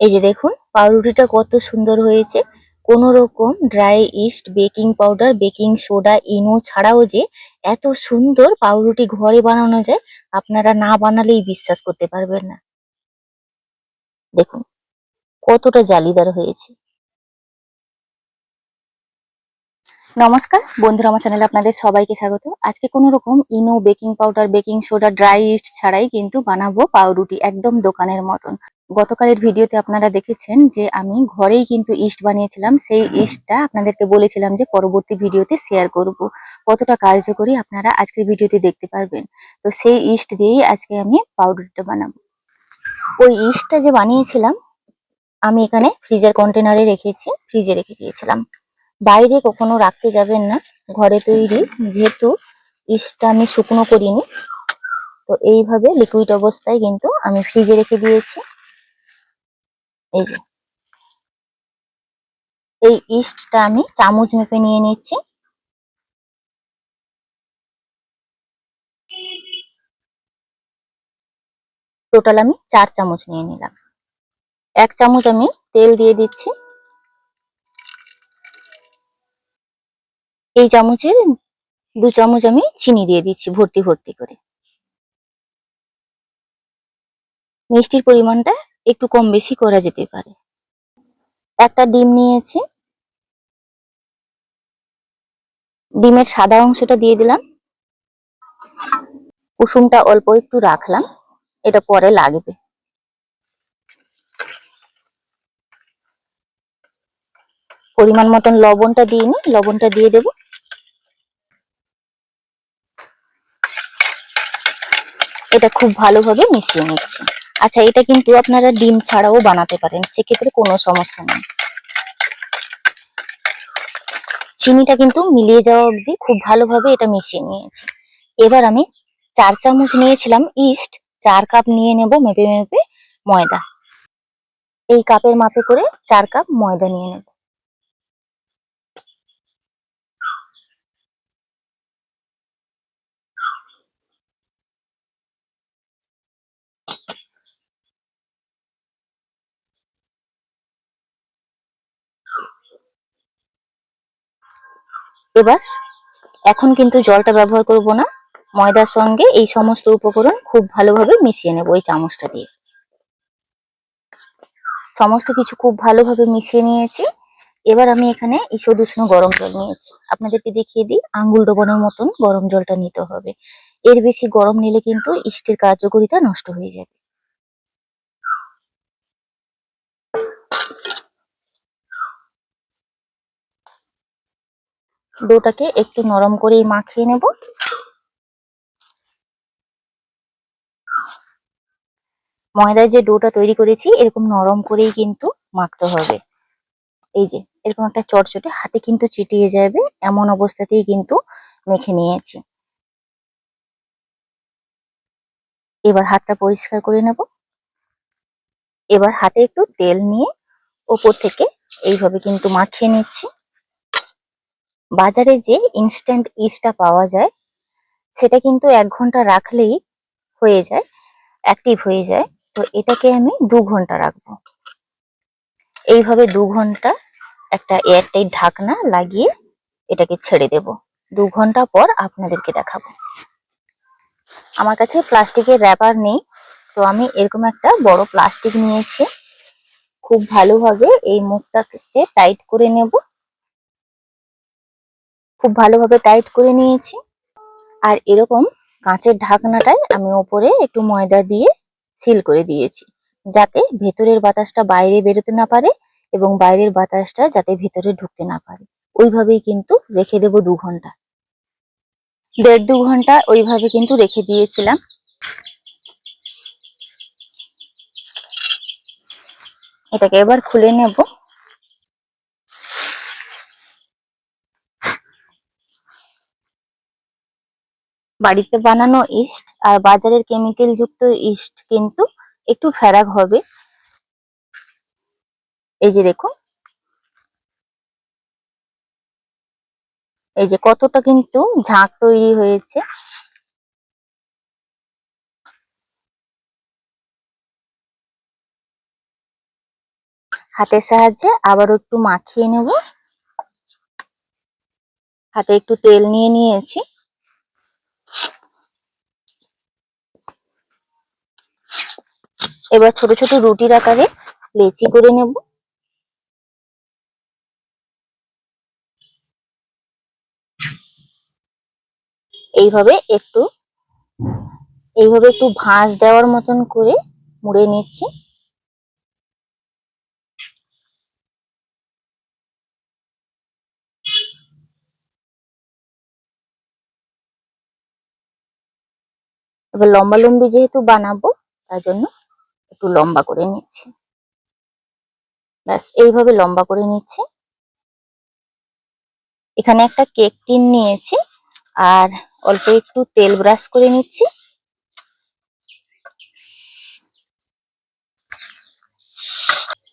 এই যে দেখুন, পাউরুটিটা কত সুন্দর হয়েছে। কোনো রকম dry yeast baking powder baking soda Eno ছাড়াও যে এত সুন্দর পাউরুটি ঘরে বানানো যায়, আপনারা না বানালেই বিশ্বাস করতে পারবেন না। দেখুন, কতটা জালিদার হয়েছে। নমস্কার, বন্ধুরা, আমার চ্যানেলে আপনাদের সবাইকে স্বাগত। আজকে কোনো রকম Eno baking powder baking soda dry yeast ছাড়াই কিন্তু বানাবো পাউরুটি একদম দোকানের মতন। গতকালের ভিডিওতে আপনারা দেখেছেন যে আমি ঘরেই কিন্তু ইস্ট বানিয়েছিলাম, সেই ইস্টটা আপনাদেরকে বলেছিলাম যে পরবর্তী ভিডিওতে শেয়ার করব। কতটা কার্যকরী আপনারা আজকের ভিডিওতে দেখতে পারবেন। তো সেই ইস্ট দিয়েই আজকে আমি পাউডারটা বানাবো। ওই ইস্টটা যে বানিয়েছিলাম, আমি এখানে ফ্রিজের কন্টেনারে রেখেছি, ফ্রিজে রেখে দিয়েছিলাম। বাইরে কখনো রাখতে যাবেন না, ঘরে তৈরি। যেহেতু ইস্টটা আমি শুকনো করিনি, তো এইভাবে লিকুইড অবস্থায় কিন্তু আমি ফ্রিজে রেখে দিয়েছি। এই যে। এই ইস্টটা আমি চামচ মেপে নিয়ে নিচ্ছি। টোটাল আমি চার চামচ নিয়ে নিলাম। এক চামচ আমি তেল দিয়ে দিচ্ছি। এই চামচের দু চামচ আমি চিনি দিয়ে দিচ্ছি ভর্তি ভর্তি করে। মিষ্টির পরিমাণটা একটু কম বেশি করা যেতে পারে। একটা ডিম নিয়েছি। ডিমের সাদা অংশটা দিয়ে দিলাম। কুসুমটা অল্প একটু রাখলাম। এটা পরে লাগবে। পরিমাণ মতন লবণটা দিয়ে নি, লবণটা দিয়ে দেব। এটা খুব ভালোভাবে মিশিয়ে নিচ্ছি। আচ্ছা এটা কিন্তু আপনারা ডিম ছাড়াও বানাতে পারেন, সেক্ষেত্রে কোনো সমস্যা নেই। চিনিটা কিন্তু মিলিয়ে যাওয়া অবধি খুব ভালোভাবে এটা মিশিয়ে নিয়েছি। এবার আমি চার চামচ নিয়েছিলাম ইস্ট, চার কাপ নিয়ে নেব মেপে মেপে ময়দা। এই কাপের মাপে করে চার কাপ ময়দা নিয়ে নেব। এবার এখন কিন্তু জলটা ব্যবহার করব না। ময়দার সঙ্গে এই সমস্ত উপকরণ খুব ভালোভাবে মিশিয়ে নেব ওই চামচটা দিয়ে। সমস্ত কিছু খুব ভালোভাবে মিশিয়ে নিয়েছি। এবার আমি এখানে ঈষদ উষ্ণ গরম জল নিয়েছি। আপনাদেরকে দেখিয়ে দিই, আঙ্গুল ডোবানোর মতন গরম জলটা নিতে হবে। এর বেশি গরম নিলে কিন্তু ইস্টের কার্যকারিতা নষ্ট হয়ে যাবে। ডোটাকে একটু নরম করেই মাখিয়ে নেব। ময়দার যে ডোটা তৈরি করেছি, এরকম নরম করেই কিন্তু মাখতে হবে। এই যে, এরকম একটা চটচটে, হাতে কিন্তু চিটিয়ে যাবে, এমন অবস্থাতেই কিন্তু মেখে নিয়েছি। এবার হাতটা পরিষ্কার করে নেব। এবার হাতে একটু তেল নিয়ে ওপর থেকে এইভাবে কিন্তু মাখিয়ে নিচ্ছি। বাজারে যে ইনস্ট্যান্ট ইস্টটা পাওয়া যায়, সেটা কিন্তু এক ঘণ্টা রাখলেই হয়ে যায় অ্যাক্টিভ হয়ে যায়। তো এটাকে আমি দু ঘণ্টা রাখব। এইভাবে দু ঘণ্টা একটা এয়ারটাইট ঢাকনা লাগিয়ে এটাকে ছেড়ে দেব। দু ঘণ্টা পর আপনাদেরকে দেখাবো। আমার কাছে প্লাস্টিকের র্যাপার নেই, তো আমি এরকম একটা বড় প্লাস্টিক নিয়েছি। খুব ভালোভাবে এই মুখটাকে টাইট করে নেব। খুব ভালোভাবে টাইট করে নিয়েছি। আর এরকম কাঁচের ঢাকনাটায় আমি ওপরে একটু ময়দা দিয়ে সিল করে দিয়েছি, যাতে ভেতরের বাতাসটা বাইরে বেরোতে না পারে এবং বাইরের বাতাসটা যাতে ভেতরে ঢুকতে না পারে। ওইভাবেই কিন্তু রেখে দেব দু ঘণ্টা। দেড় দু ঘণ্টা ওইভাবে কিন্তু রেখে দিয়েছিলাম। এটাকে এবার খুলে নেব। বাড়িতে বানানো ইস্ট আর বাজারের কেমিক্যাল যুক্ত ইস্ট কিন্তু একটু ফেরাক হবে। এই যে দেখুন। এই যে কতটা কিন্তু ঝাঁক তৈরি হয়েছে। হাতের সাহায্যে আবারও একটু মাখিয়ে নেব। হাতে একটু তেল নিয়ে নিয়েছি। এবার ছোট ছোট রুটির আকারে লেচি করে নেব। এইভাবে একটু এইভাবে একটু ভাঁজ দেওয়ার মতন করে মুড়ে নিচ্ছি। এবার লম্বা লম্বি যেহেতু বানাবো, তার জন্য একটু লম্বা করে নিচ্ছি। ব্যাস, এইভাবে লম্বা করে নিচ্ছি। এখানে একটা কেক টিন নিয়েছি আর অল্প একটু তেল ব্রাশ করে নিচ্ছি।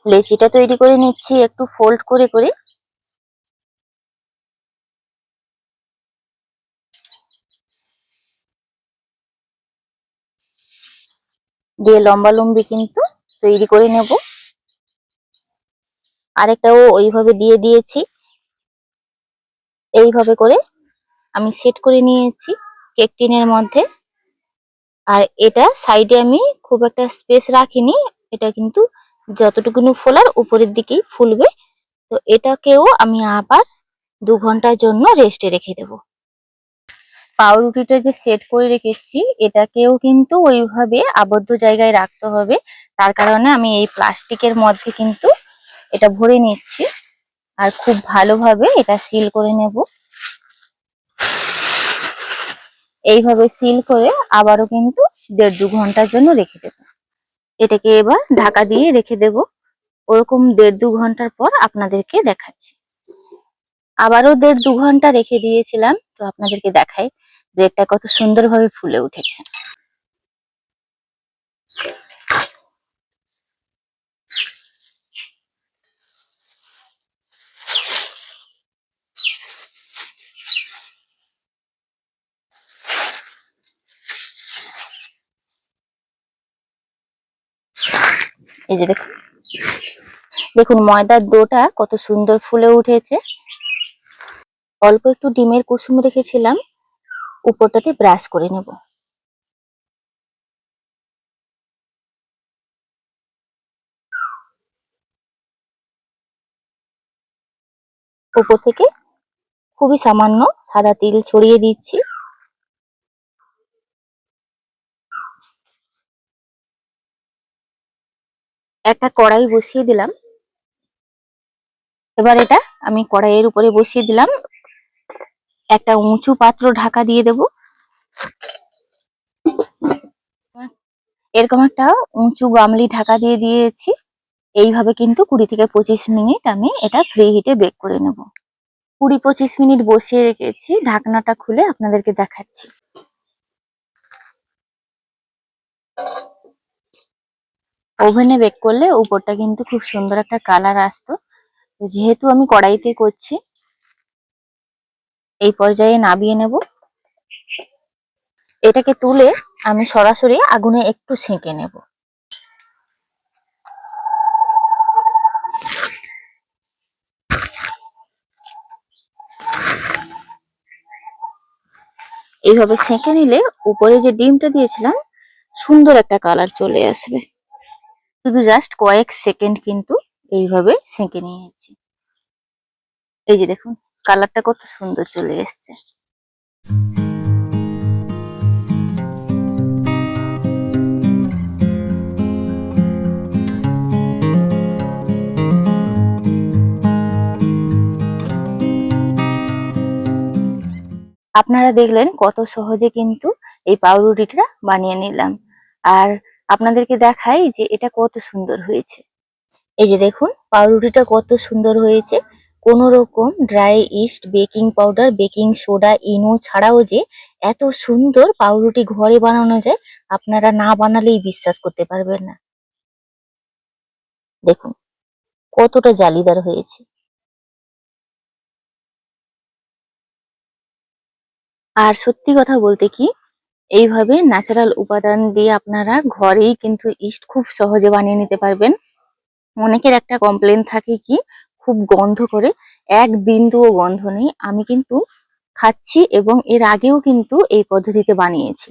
লেচিটা তৈরি করে নিচ্ছি, একটু ফোল্ড করে করে। দিয়ে লম্বা লম্বি কিন্তু তৈরি করে নেব। আরেকটাও ওইভাবে দিয়ে দিয়েছি। এইভাবে করে আমি সেট করে নিয়েছি কেক টিনের মধ্যে। আর এটা সাইডে আমি খুব একটা স্পেস রাখিনি, এটা কিন্তু যতটুকুনি ফোলার উপরের দিকেই ফুলবে। তো এটাকেও আমি আবার দু ঘণ্টার জন্য রেস্টে রেখে দেব। পাউরুটিটা যে সেট করে রেখেছি, এটাকেও কিন্তু ওইভাবে আবদ্ধ জায়গায় রাখতে হবে। তার কারণে আমি এই প্লাস্টিকের মধ্যে কিন্তু এটা ভরে নিচ্ছি আর খুব ভালোভাবে এটা সিল করে নেব। এইভাবে সিল করে আবারও কিন্তু দেড় দু ঘণ্টার জন্য রেখে দেব। এটাকে এবার ঢাকা দিয়ে রেখে দেব। ওরকম দেড় দু ঘণ্টার পর আপনাদেরকে দেখাচ্ছি। আবারও দেড় দু ঘণ্টা রেখে দিয়েছিলাম, তো আপনাদেরকে দেখাই। ব্রেডটা কত সুন্দরভাবে ফুলে উঠেছে। এই যে দেখুন। দেখুন, ময়দার ডোটা কত সুন্দর ফুলে উঠেছে। অল্প একটু ডিমের কুসুম রেখেছিলাম। উপরটাতে ব্রাশ করে নেব। উপর থেকে খুবই সামান্য সাদা তিল ছড়িয়ে দিচ্ছি। একটা কড়াই বসিয়ে দিলাম। এবার এটা আমি কড়াইয়ের উপরে বসিয়ে দিলাম। একটা উঁচু পাত্র ঢাকা দিয়ে দেব। এরকম একটা উঁচু গামলি ঢাকা দিয়ে দিয়েছি। এইভাবে কিন্তু কুড়ি থেকে পঁচিশ মিনিট আমি এটা ফ্রি হিটে বেক করে নেব। কুড়ি পঁচিশ মিনিট বসিয়ে রেখেছি, ঢাকনাটা খুলে আপনাদেরকে দেখাচ্ছি। ওভেনে বেক করলে উপরটা কিন্তু খুব সুন্দর একটা কালার আসতো। যেহেতু আমি কড়াইতে করছি এই পর্যায়ে নাবিয়ে নেব। এটাকে তুলে আমি সরাসরি আগুনে একটু সেঁকে নেব। এইভাবে সেঁকে নিলে উপরে যে ডিমটা দিয়েছিলাম, সুন্দর একটা কালার চলে আসবে। শুধু জাস্ট কয়েক সেকেন্ড কিন্তু এইভাবে সেঁকে নিয়েছি। এই যে দেখুন কালারটা কত সুন্দর চলে এসছে। আপনারা দেখলেন কত সহজে কিন্তু এই পাউরুটিটা বানিয়ে নিলাম। আর আপনাদেরকে দেখাই যে এটা কত সুন্দর হয়েছে। এই যে দেখুন, পাউরুটিটা কত সুন্দর হয়েছে। কোন রকম dry yeast baking powder baking soda Eno ছাড়াও যে এত সুন্দর পাউরুটি ঘরে বানানো যায়, আপনারা না বানালেই বিশ্বাস করতে পারবেন না। দেখুন, কতটা জালিদার হয়েছে। আর সত্যি কথা বলতে কি, এইভাবে ন্যাচারাল উপাদান দিয়ে আপনারা ঘরেই কিন্তু ইস্ট খুব সহজে বানিয়ে নিতে পারবেন। অনেকের একটা কমপ্লেন থাকে কি খুব গন্ধ করে, এক বিন্দুও গন্ধ নেই। আমি কিন্তু খাচ্ছি এবং এর আগেও কিন্তু এই পদ্ধতিতে বানিয়েছি।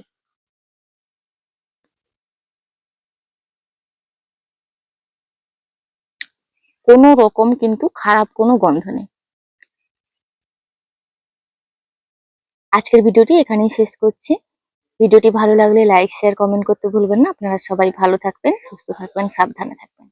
কোনো রকম কিন্তু খারাপ কোনো গন্ধ নেই। আজকের ভিডিওটি এখানেই শেষ করছি। ভিডিওটি ভালো লাগলে লাইক, শেয়ার, কমেন্ট করতে ভুলবেন না। আপনারা সবাই ভালো থাকবেন, সুস্থ থাকবেন, সাবধানে থাকবেন।